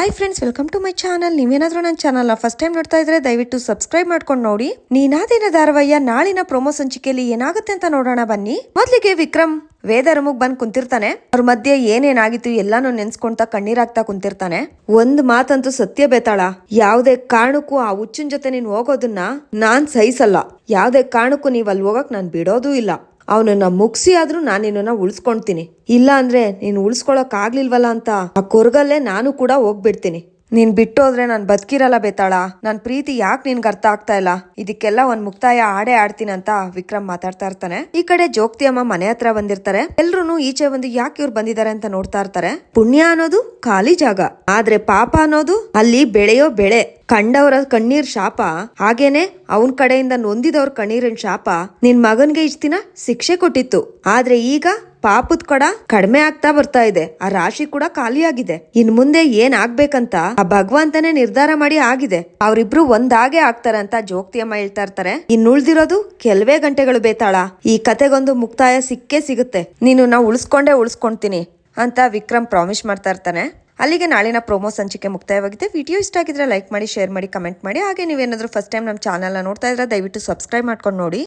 Hi friends welcome to my channel ನೀವೇನಾದ್ರೂ ನನ್ನ ಚಾನಲ್ನ ಫಸ್ಟ್ ಟೈಮ್ ನೋಡ್ತಾ ಇದ್ರೆ ದಯವಿಟ್ಟು ಸಬ್ಸ್ಕ್ರೈಬ್ ಮಾಡ್ಕೊಂಡು ನೋಡಿ. ನೀನಾದೇನ ಧಾರಾವಾಹಿಯ ನಾಳಿನ ಪ್ರೊಮೋ ಸಂಚಿಕೆಯಲ್ಲಿ ಏನಾಗುತ್ತೆ ಅಂತ ನೋಡೋಣ ಬನ್ನಿ. ಮೊದಲಿಗೆ ವಿಕ್ರಮ್, ವೇದ ರೂಮಿಗೆ ಬಂದ್ ಕುಂತಿರ್ತಾನೆ. ಅವ್ರ ಮಧ್ಯೆ ಏನೇನಾಗಿತ್ತು ಎಲ್ಲಾನು ನೆನ್ಸ್ಕೊಂತ ಕಣ್ಣೀರಾಗ್ತಾ ಕುಂತಿರ್ತಾನೆ. ಒಂದ್ ಮಾತಂತೂ ಸತ್ಯ ಬೇತಾಳ. ಯಾವ್ದೇ ಕಾರಣಕ್ಕೂ ಆ ಹುಚ್ಚಿನ ಜೊತೆ ನೀನ್ ಹೋಗೋದನ್ನ ನಾನ್ ಸಹಿಸಲ್ಲ. ಯಾವ್ದೇ ಕಾರಣಕ್ಕೂ ನೀವ್ ಅಲ್ಲಿ ಹೋಗಕ್ ನಾನ್ ಬಿಡೋದೂ ಇಲ್ಲ. ಅವನನ್ನ ಮುಗಿಸಿ ಆದ್ರೂ ನಾನು ನಿನ್ನನ್ನ ಉಳಿಸ್ಕೊಂತೀನಿ ಇಲ್ಲ ಅಂದ್ರೆ ನೀನು ಉಳಿಸ್ಕೊಳಕ್ ಆಗ್ಲಿಲ್ವಲ್ಲ ಅಂತ ಆ ಕೊರಗಲ್ಲೇ ನಾನು ಕೂಡ ಹೋಗ್ಬಿಡ್ತೀನಿ. ನೀನ್ ಬಿಟ್ಟೋದ್ರೆ ನಾನು ಬದುಕಿರಲ್ಲ ಬೇತಾಳ. ನನ್ ಪ್ರೀತಿ ಯಾಕೆ ನಿನ್ಗೆ ಅರ್ಥ ಆಗ್ತಾ ಇಲ್ಲ? ಇದಕ್ಕೆಲ್ಲ ಒಂದ್ ಮುಕ್ತಾಯ ಆಡೇ ಆಡ್ತೀನಿ ಅಂತ ವಿಕ್ರಮ್ ಮಾತಾಡ್ತಾ ಇರ್ತಾನೆ. ಈ ಕಡೆ ಜೋಗ್ತಿ ಅಮ್ಮ ಮನೆ ಹತ್ರ ಬಂದಿರ್ತಾರೆ. ಎಲ್ರು ಈಚೆ ಬಂದು ಯಾಕೆ ಇವ್ರು ಬಂದಿದ್ದಾರೆ ಅಂತ ನೋಡ್ತಾ ಇರ್ತಾರೆ. ಪುಣ್ಯ ಅನ್ನೋದು ಖಾಲಿ ಜಾಗ. ಆದ್ರೆ ಪಾಪ ಅನ್ನೋದು ಅಲ್ಲಿ ಬೆಳೆಯೋ ಬೆಳೆ. ಕಂಡವರ ಕಣ್ಣೀರ್ ಶಾಪ. ಹಾಗೇನೆ ಅವನ್ ಕಡೆಯಿಂದ ನೊಂದಿದವ್ರ ಕಣ್ಣೀರಿನ ಶಾಪ. ನಿನ್ ಮಗನ್ಗೆ ಇಷ್ಟ ದಿನ ಶಿಕ್ಷೆ ಕೊಟ್ಟಿತ್ತು. ಆದ್ರೆ ಈಗ ಪಾಪದ ಕೊಡ ಕಡಿಮೆ ಆಗ್ತಾ ಬರ್ತಾ ಇದೆ. ಆ ರಾಶಿ ಕೂಡ ಖಾಲಿಯಾಗಿದೆ. ಇನ್ ಮುಂದೆ ಏನ್ ಆಗ್ಬೇಕಂತ ಆ ಭಗವಂತನೇ ನಿರ್ಧಾರ ಮಾಡಿ ಆಗಿದೆ. ಅವರಿಬ್ರು ಒಂದಾಗೆ ಆಗ್ತಾರೆ ಅಂತ ಜೋಕ್ತಿಯಮ್ಮ ಹೇಳ್ತಾ ಇರ್ತಾರೆ. ಇನ್ ಉಳ್ದಿರೋದು ಕೆಲವೇ ಗಂಟೆಗಳು ಬೇತಾಳ. ಈ ಕತೆಗೊಂದು ಮುಕ್ತಾಯ ಸಿಕ್ಕೇ ಸಿಗುತ್ತೆ. ನೀನು ನಾ ಉಳಿಸ್ಕೊಂಡೇ ಉಳಿಸ್ಕೊಂತೀನಿ ಅಂತ ವಿಕ್ರಮ್ ಪ್ರಾಮಿಸ್ ಮಾಡ್ತಾ ಇರ್ತಾನೆ. ಅಲ್ಲಿಗೆ ನಾಳಿನ ಪ್ರೋಮೋ ಸಂಚಿಕೆ ಮುಕ್ತಾಯವಾಗಿದೆ. ವಿಡಿಯೋ ಇಷ್ಟ ಆಗಿದ್ರೆ ಲೈಕ್ ಮಾಡಿ, ಶೇರ್ ಮಾಡಿ, ಕಮೆಂಟ್ ಮಾಡಿ. ಹಾಗೆ ನೀವೇನಾದ್ರೂ ಫಸ್ಟ್ ಟೈಮ್ ನಮ್ಮ ಚಾನಲ್ನ ನೋಡ್ತಾ ಇದ್ರೆ ದಯವಿಟ್ಟು ಸಬ್ಸ್ಕ್ರೈಬ್ ಮಾಡ್ಕೊಂಡು ನೋಡಿ.